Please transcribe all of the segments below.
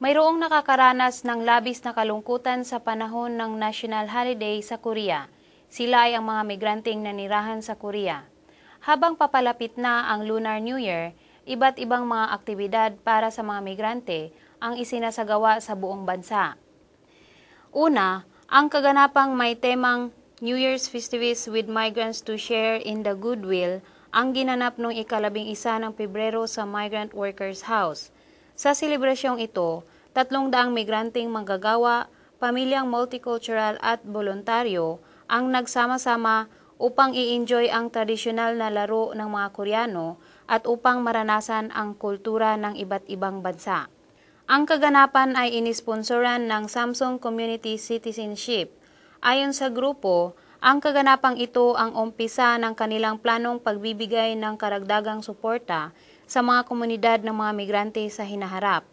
Mayroong nakakaranas ng labis na kalungkutan sa panahon ng national holiday sa Korea. Sila ay ang mga migranteng nanirahan sa Korea. Habang papalapit na ang Lunar New Year, iba't ibang mga aktibidad para sa mga migrante ang isinasagawa sa buong bansa. Una, ang kaganapang may temang New Year's Festivities with Migrants to Share in the Goodwill ang ginanap noong ikalabing isa ng Pebrero sa Migrant Workers House. Sa selebrasyong ito, tatlong daang migranteng manggagawa, pamilyang multicultural at voluntaryo ang nagsama-sama upang i-enjoy ang tradisyonal na laro ng mga Koreano at upang maranasan ang kultura ng iba't ibang bansa. Ang kaganapan ay inisponsoran ng Samsung Community Citizenship. Ayon sa grupo, ang kaganapang ito ang umpisa ng kanilang planong pagbibigay ng karagdagang suporta sa mga komunidad ng mga migrante sa hinaharap.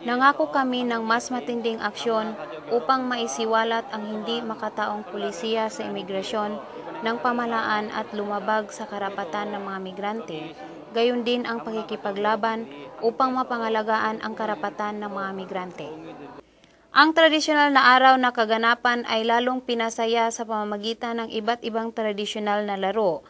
Nangako kami ng mas matinding aksyon upang maisiwalat ang hindi makataong pulisiya sa imigrasyon ng pamalaan at lumabag sa karapatan ng mga migrante, gayon din ang pakikipaglaban upang mapangalagaan ang karapatan ng mga migrante. Ang tradisyonal na araw na kaganapan ay lalong pinasaya sa pamamagitan ng iba't ibang tradisyonal na laro,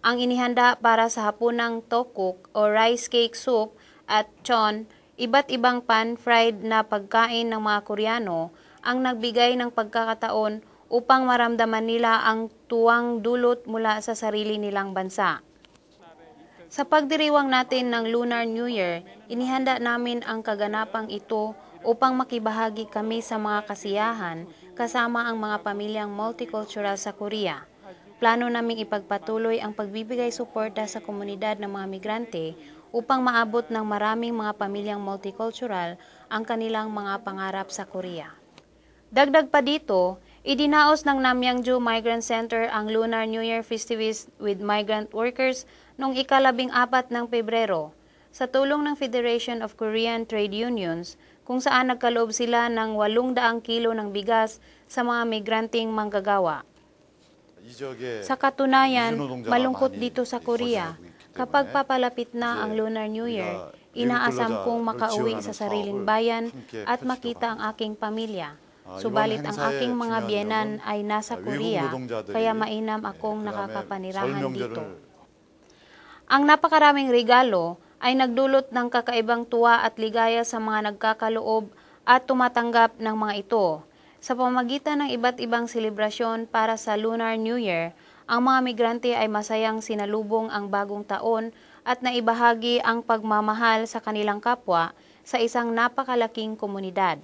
ang inihanda para sa hapunang tokuk o rice cake soup at chon, iba't ibang pan-fried na pagkain ng mga Koreano ang nagbigay ng pagkakataon upang maramdaman nila ang tuwang dulot mula sa sarili nilang bansa. Sa pagdiriwang natin ng Lunar New Year, inihanda namin ang kaganapang ito upang makibahagi kami sa mga kasiyahan kasama ang mga pamilyang multicultural sa Korea. Plano naming ipagpatuloy ang pagbibigay suporta sa komunidad ng mga migrante upang maabot ng maraming mga pamilyang multicultural ang kanilang mga pangarap sa Korea. Dagdag pa dito, idinaos ng Namyangju Migrant Center ang Lunar New Year Festivities with Migrant Workers noong ikalabing apat ng Pebrero sa tulong ng Federation of Korean Trade Unions kung saan nagkaloob sila ng 800 kilo ng bigas sa mga migranteng manggagawa. Sa katunayan, malungkot dito sa Korea. Kapag papalapit na ang Lunar New Year, inaasam kong makauwi sa sariling bayan at makita ang aking pamilya. Subalit ang aking mga biyenan ay nasa Korea, kaya mainam akong nakakapanirahan dito. Ang napakaraming regalo ay nagdulot ng kakaibang tuwa at ligaya sa mga nagkakaloob at tumatanggap ng mga ito. Sa pamagitan ng iba't ibang selebrasyon para sa Lunar New Year, ang mga migrante ay masayang sinalubong ang bagong taon at naibahagi ang pagmamahal sa kanilang kapwa sa isang napakalaking komunidad.